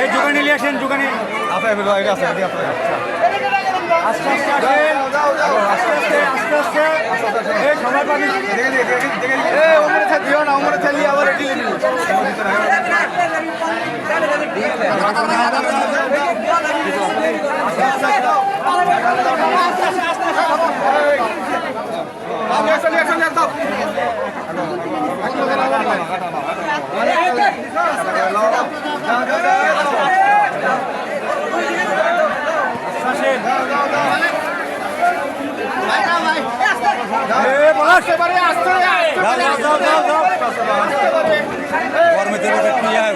এই দোকানে নিয়ে আসেন আস্তে আসেন আস্তে আস্তে Hello. আসতে পারে আসতে আসতে পারে গরমেতে বসে কি হয়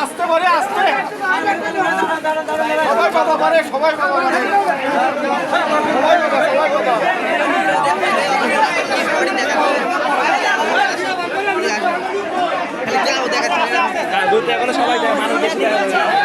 আসতে পারে আসতে। সবাই কথা পারে সবাই কথা পারে সবাই কথা সবাই হ্যাঁ, কথা দুধ এখনও সবাই মানুষ